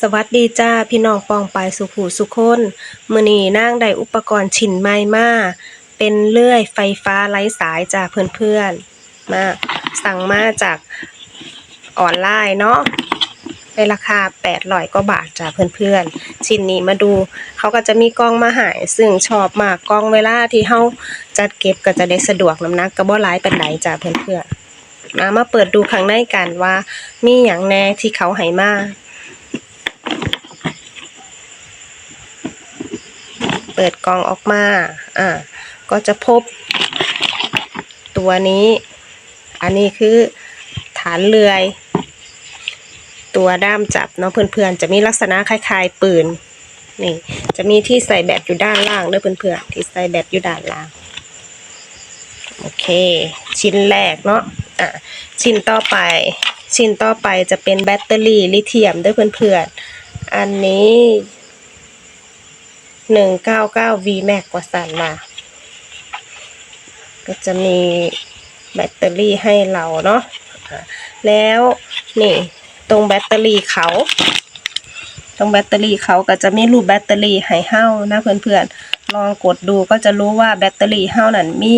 สวัสดีจ้าพี่น้องปองปายสุขูสุคนมือนี้นางได้อุปกรณ์ชิ้นใหม่มาเป็นเลื่อยไฟฟ้าไร้สายจ้าเพื่อนๆมาสั่งมาจากออนไลน์เนาะในราคา800กว่าบาทจ้าเพื่อนๆ ชิ้นนี้มาดู เขาก็จะมีกล้องมาหายซึ่งชอบมากกล้องเวลาที่เฮาจัดเก็บก็จะได้สะดวกน้ำหนักก็บ่หลายปานใดจ้าเพื่อนๆมามาเปิดดูข้างในกันว่า มีหยังแน่ที่เขาให้มา เปิดกล่องออกมา อ่า ก็จะพบ ตัวนี้ อันนี้คือฐานเรือย ตัวด้ามจับเนาะเพื่อนๆ จะมีลักษณะคล้าย ๆ ปืน นี่ จะมีที่ใส่แบตอยู่ด้านล่างด้วยเพื่อนๆ ที่ใส่แบตอยู่ด้านล่าง โอเค ชิ้นแรกเนาะ อะ ชิ้นต่อไป ชิ้นต่อไปจะเป็นแบตเตอรี่ลิเธียมด้วยเพื่อนๆ อันนี้ หนึ่งเก้าเก้า V Max กว่าสันมาก็จะมีแบตเตอรี่ให้เราเนาะแล้วนี่ตรงแบตเตอรี่เขา ตรงแบตเตอรี่เขาก็จะมีรูปแบตเตอรี่ให้เฮ้านะเพื่อนๆ ลองกดดูก็จะรู้ว่าแบตเตอรี่เฮ้านั้นมี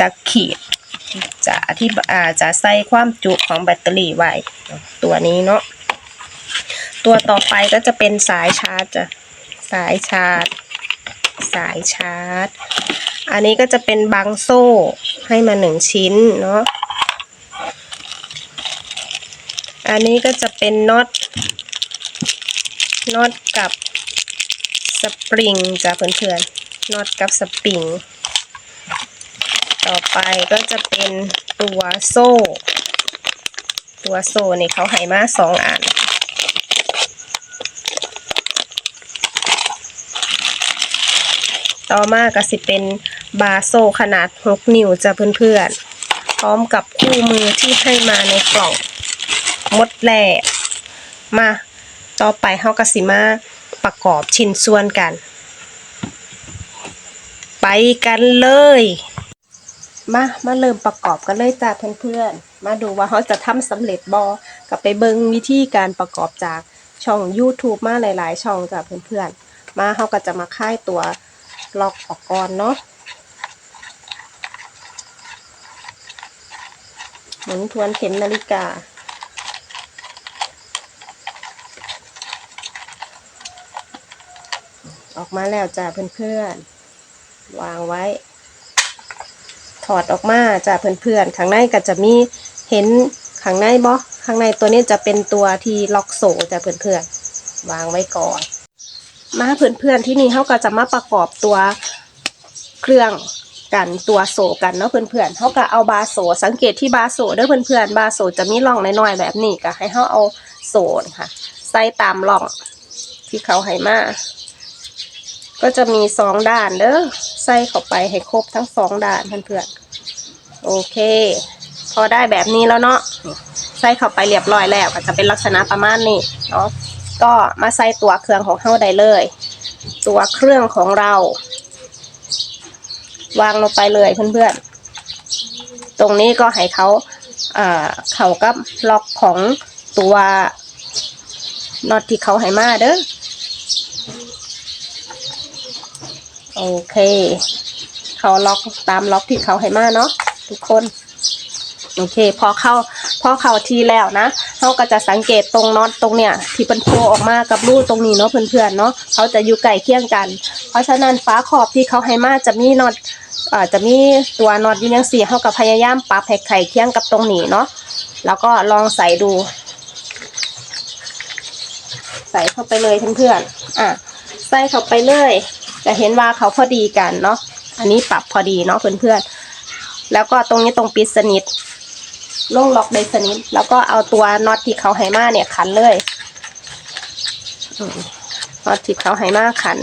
จักขีดจะอธิบอ่าจะใส่ความจุของแบตเตอรี่ไว้ตัวนี้เนาะตัวต่อไปก็จะเป็นสายชาร์จจ้ะ สายชาร์จ สายชาร์จ อันนี้ก็จะเป็นบังโซ่ให้มาหนึ่งชิ้นเนาะ อันนี้ก็จะเป็นน็อต น็อตกับสปริงจ้ะเพื่อนๆ น็อตกับสปริง ต่อไปก็จะเป็นตัวโซ่ ตัวโซ่นี่เขาให้มาสองอัน ต่อมาก็สิเป็นบาโซขนาด 6 นิ้วจ้ะเพื่อนๆ พร้อมกับคู่มือที่ให้มาในกล่องมดแหล่มาต่อไปเฮาก็สิมาประกอบชิ้นส่วนกัน ไปกันเลย มามาเริ่มประกอบกันเลยจ้ะเพื่อนๆ มาดูว่าเขาจะทำสำเร็จบอกับไปเบิงวิธีการประกอบจากช่อง YouTube มาหลาย ๆ ช่องจ้ะเพื่อนๆ มาเขาก็จะมาค่ายตัว ล็อกออกก่อนเนาะหมุนทวนเข็มนาฬิกา ออกมาแล้วจ้ะเพื่อนๆ วางไว้ ถอดออกมาจ้ะเพื่อนๆ ข้างในก็จะมีเห็นข้างในบ่ข้างในตัวนี้จะเป็นตัวที่ล็อกโซ่จ้ะเพื่อนๆ วางไว้ก่อน มาเพื่อนๆที่นี่เขาก็จะมาประกอบตัวเครื่องกันตัวโซกันเนาะเพื่อนๆเขาก็เอาบาโซสังเกตที่บาโซเด้อเพื่อนๆบาโซจะมีร่องน้อยๆแบบนี้ก็ให้เขาเอาโซ่ค่ะ ใส่ตามร่องที่เขาให้มาก็จะมีสองด้านเด้อใส่เข้าไปให้ครบทั้งสองด้านเพื่อนๆโอเค พอได้แบบนี้แล้วเนาะใส่เข้าไปเรียบร้อยแล้วก็จะเป็นลักษณะประมาณนี้เนาะ ก็มาใส่ตัวเครื่องของเฮาได้เลย ตัวเครื่องของเรา วางลงไปเลยเพื่อนๆ ตรงนี้ก็ให้เขาเขากับล็อกของตัวน็อตที่เขาให้มาเด้อโอเค เขาล็อกตามล็อกที่เขาให้มาเนาะทุกคน โอเค พอเข้า พอเขาทีแล้วนะเขาก็จะสังเกตตรงน็อตตรงเนี้ยที่เป็นโผล่ออกมากับรูตรงนี้เนาะเพื่อนๆเนาะเขาจะอยู่ใกล้เคียงกัน เพราะฉะนั้นฟ้าขอบที่เขาให้มาจะมีน็อตอาจะมีตัวน็อตอยู่ยังสี่เขากับพยายามปรับให้ไข่เคียงกับตรงนี้เนาะแล้วก็ลองใส่ดู ใส่เข้าไปเลยเพื่อนๆอะใส่เข้าไปเลย จะเห็นว่าเขาพอดีกันเนาะอันนี้ปรับพอดีเนาะเพื่อนๆแล้วก็ตรงนี้ตรงปิดสนิท ลงล็อกได้สนิทแล้วก็เอาตัวน็อตที่เขาให้มาเนี่ยขันเลยน็อตที่เขาให้มาขัน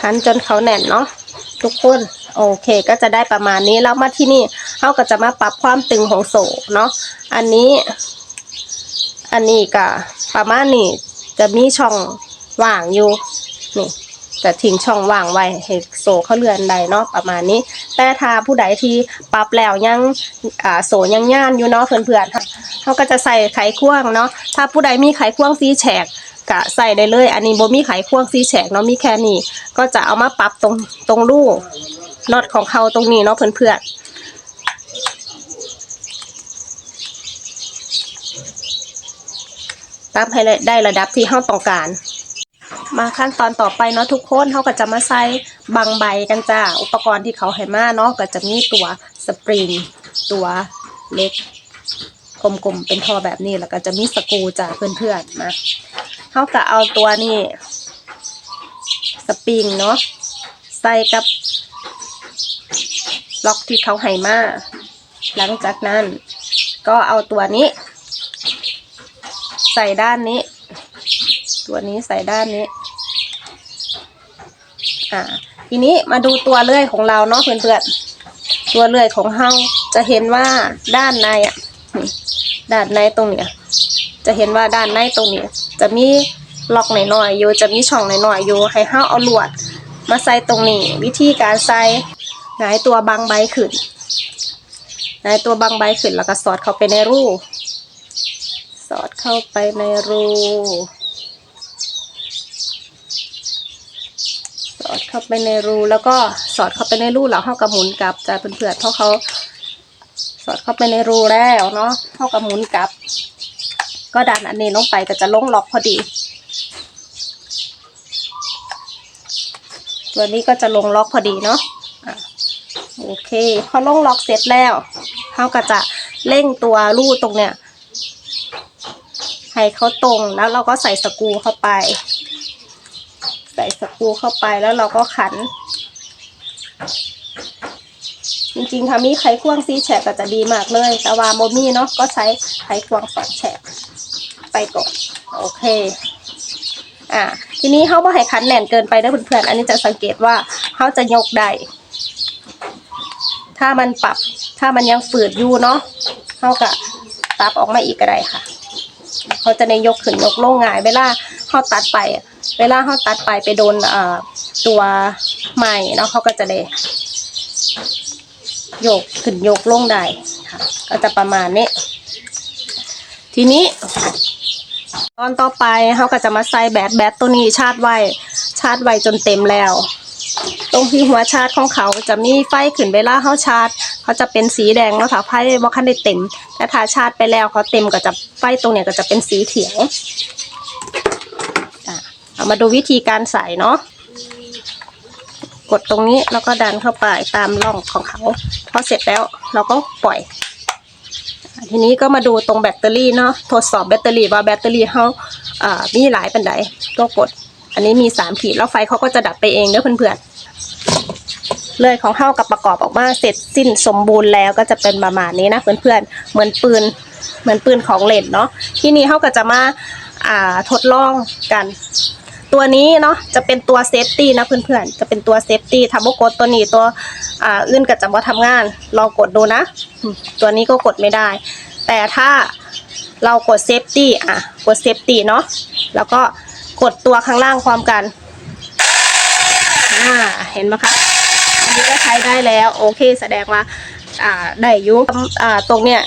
ขันจนเขาแน่นเนาะทุกคนโอเคก็จะได้ประมาณนี้แล้วมาที่นี่เขาก็จะมาปรับความตึงของโซ่เนาะอันนี้ อันนี้ก็ประมาณนี้จะมีช่องว่างอยู่นี่ จะทิ้งช่องว่างไว้ให้โซเขาเลื่อนได้เนาะประมาณนี้ แต่ถ้าผู้ใดที่ปรับแล้วยังอ่าโซยังย่านอยู่เนาะเพื่อนๆเขาก็จะใส่ไขควงเนาะถ้าผู้ใดมีไขควงสีแฉกก็ใส่ได้เลย อันนี้โบมีไขควงสีแฉกเนาะมีแค่นี้ก็จะเอามาปรับตรงตรงรูน็อตของเขาตรงนี้เนาะเพื่อนๆปรับให้ได้ระดับที่เราต้องการ มาขั้นตอนต่อไปเนาะทุกคนเขาก็จะมาใส่บางใบกันจ้า อุปกรณ์ที่เขาให้มาเนาะก็จะมีตัวสปริง ตัวเล็กกลมๆเป็นท่อแบบนี้แล้วก็จะมีสกูจ้าเพื่อนๆมาเขาก็เอาตัวนี้สปริงเนาะใส่กับล็อกที่เขาให้มาหลังจากนั้น ก็เอาตัวนี้ ใส่ด้านนี้ ตัวนี้ใส่ด้านนี้ อ่า ทีนี้มาดูตัวเลื่อยของเราเนาะเพื่อนๆ ตัวเลื่อยของเราจะเห็นว่าด้านในอะด้านในตรงเนี้ยจะเห็นว่าด้านในตรงนี้จะมีล็อกหน่อยๆอยู่จะมีช่องหน่อยๆอยู่ให้เฮาเอาลวด มาใส่ตรงนี้ วิธีการใส่หงายตัวบางใบขึ้นหงายตัวบางใบขึ้นแล้วก็สอดเข้าไปในรูสอดเข้าไปในรู อดเข้าไปในรู แล้วก็สอดเข้าไปในรูแล้วเข้ากับหมุนกลับจ้าเพื่อนๆเพราะเขาสอดเข้าไปในรูแล้วเนาะเข้ากับหมุนกลับ ก็ดันอันนี้ลงไปก็จะลงล็อกพอดี ตัวนี้ก็จะลงล็อกพอดีเนาะอะโอเคพอลงล็อกเสร็จแล้วเขาก็จะเร่งตัวรูตรงเนี้ยให้เขาตรงแล้วเราก็ใส่สกรูเข้าไป ส่สกูเข้าไปแล้วเราก็ขัน จริงๆถ้ามีไขควงซีแฉกก็จะดีมากเลย แต่ว่าโมมี่เนาะก็ใช้ไขควงสองแฉกไปก่อนโอเค อ่าทีนี้เขาบ่ให้ขันแน่นเกินไปนะเพื่อนๆอันนี้จะสังเกตว่าเขาจะยกได้ถ้ามันปรับถ้ามันยังฝืดอยู่เนาะเขาก็ปรับออกมาอีกก็ได้ค่ะเขาจะในยกขึ้นยกลงง่ายเวลาเขาตัดไปอะ เวลาเขาตัดไปไปโดนตัวใหม่เนาะเขาก็จะได้ยกขึ้นยกลงได้ค่ะ ก็จะประมาณนี้ ทีนี้ ตอนต่อไปเขาก็จะมาใส่แบตแบตตัวนี้ชาร์จไว้ชาร์จไว้จนเต็มแล้ว ตรงที่หัวชาร์จของเขาจะมีไฟขึ้นเวลาเขาชาร์จเขาจะเป็นสีแดงเนาะค่ะไฟบ่คันได้เต็มแต่ถ้าชาร์จไปแล้วเขาเต็มก็จะไฟตรงเนี้ยก็จะเป็นสีเขียว เอามาดูวิธีการใส่เนาะกดตรงนี้แล้วก็ดันเข้าไปตามร่องของเขาพอเสร็จแล้วเราก็ปล่อย ทีนี้ก็มาดูตรงแบตเตอรี่เนาะทดสอบแบตเตอรี่ว่าแบตเตอรี่เขาามีหลายปันไดก็กด อันนี้มีสามขีดแล้วไฟเขาก็จะดับไปเองเด้อเพื่อนๆเลยของเข้ากับประกอบออกมาเสร็จสิ้นสมบูรณ์แล้วก็จะเป็นประมาณนี้นะเพื่อนๆเหมือนปืนเหมือนปืนของเล่นเนาะที่นี่เขาก็จะมาอ่าทดลองกัน ตัวนี้เนาะจะเป็นตัวเซฟตี้นะเพื่อนๆ จะเป็นตัวเซฟตี้ทำว่กดตัวนี้ตัวอ่าอื่นก็จะมาทำงานลองกดดูนะ ตัวนี้ก็กดไม่ได้ แต่ถ้าเรากดเซฟตี้อะกดเซฟตี้เนาะแล้วก็กดตัวข้างล่างพร้อมกันอ่าเห็นไหมคะอันนี้ก็ใช้ได้แล้วโอเคแสดงว่าอ่าได้ยุอ่าตรงเนี้ย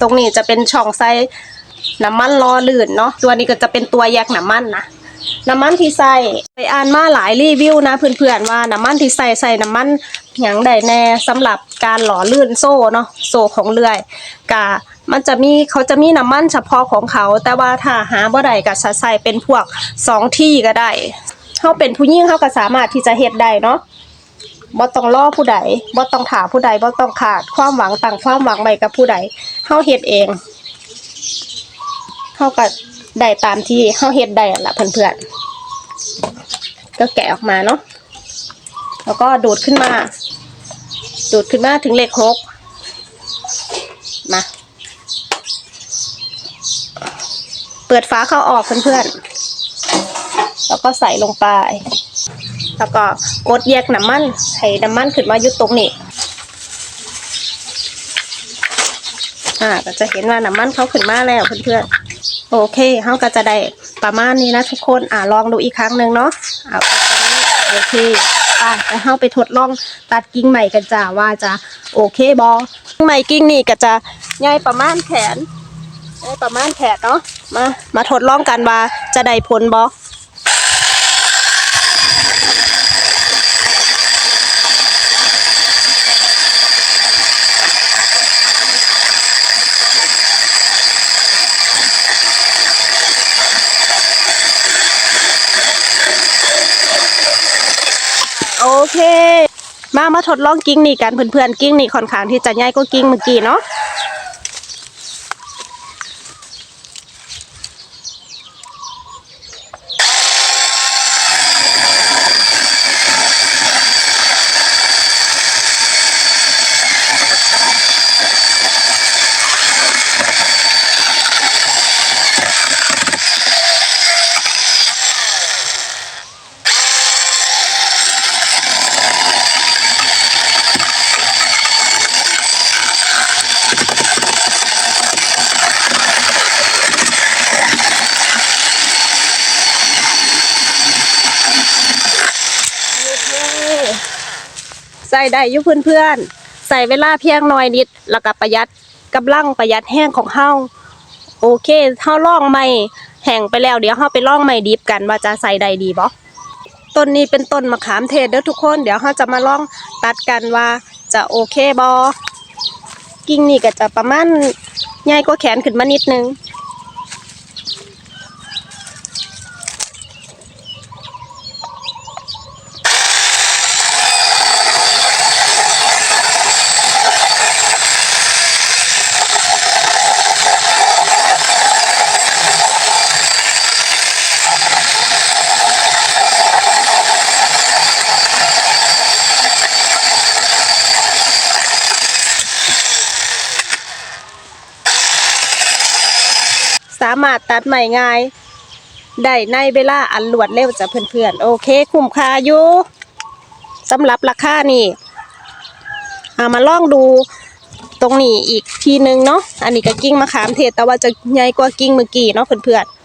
ตรงนี้จะเป็นช่องใสน้ำมันล้อลื่นเนาะตัวนี้ก็จะเป็นตัวแยกน้ำมันนะ น้ำมันที่ใส่ไปอ่านมาหลายรีวิวนะเพื่อนๆว่าน้ำมันที่ใส่ใส่น้ำมันหยังใดแน่สำหรับการหล่อลื่นโซ่เนาะโซ่ของเรือยกะมันจะมีเขาจะมีน้ำมันเฉพาะของเขา แต่ว่าถ้าหาบ่ได้ก็จะใส่เป็นพวกสองที่ก็ได้เขาเป็นผู้หญิงเขาก็สามารถที่จะเฮ็ดได้เนาะบ่ต้องรอผู้ใดบ่ต้องถามผู้ใดบ่ต้องขาดความหวังต่างความหวังใหม่กับผู้ใดเฮาเฮ็ดเองเฮาก็ ได้ตามที่เฮาเฮ็ดได้ล่ะเพื่อนๆก็แกะออกมาเนาะแล้วก็ดูดขึ้นมา ดูดขึ้นมาถึงเลขหกมา เปิดฝาเข้าออกเพื่อนๆ แล้วก็ใส่ลงไป แล้วก็กดแยกน้ำมัน ให้น้ำมันขึ้นมายุดตรงนี้ อ่าก็จะเห็นว่าน้ำมันเขาขึ้นมาแล้วเพื่อนๆ โอเคเขาก็จะได้ประมาณนี้นะทุกคนอ่าลองดูอีกครั้งหนึ่งเนาะเอาไปตรงนี้โอเคไปไปเฮาไปทดลองตัดกิ่งใหม่กันจ้าว่าจะโอเคบอกิ่งใหม่กิ่งนี่ก็จะใหญ่ประมาณแขนใหญ่ประมาณแขนเนาะมามาทดลองกันว่าจะได้ผลบอโอ เค มามาทดลองกิ้งนี่กันเพื่อนๆกิ้งนี่ค่อนข้างที่จะใหญ่กว่ากิ้งเมื่อกี้เนาะ ใส่ ได้อยู่เพื่อนๆใส่เวลาเพียงน้อยนิด แล้วก็ประหยัดกำลังประหยัดแห้งของเฮาโอเคเฮาล่องใหม่แห้งไปแล้วเดี๋ยวเฮาไปล่องใหม่ดิบกันว่าจะใส่ได้ดีบ่ต้นนี้เป็นต้นมะขามเทศเด้อทุกคนเดี๋ยวเฮาจะมาลองตัดกันว่าจะโอเคบ่กิ่งนี่ก็จะประมาณใหญ่กว่าแขนขึ้นมานิดนึงามารถตัดใหม่ง่ายได้ในเวลาอันรวดเร็วจ้ะเพื่อนๆ โอเค คุ้มค่าอยู่สำหรับราคานี่เอามาลองดูตรงนี้อีกทีนึงเนาะอันนี้ก็กิ้งมะขามเทศแต่ว่าจะใหญ่กว่ากิ้งเมื่อกี้เนาะเพื่อนๆ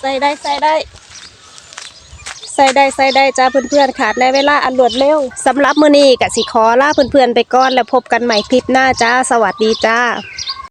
ใส่ ได้ใส่ได้ใส่ได้ใส่ได้จ้าเพื่อนๆค่ะในเวลาอันรวดเร็วสำหรับมื้อนี้กสิขอลาเพื่อนๆไปก่อนแล้วพบกันใหม่คลิปหน้าจ้า สวัสดีจ้า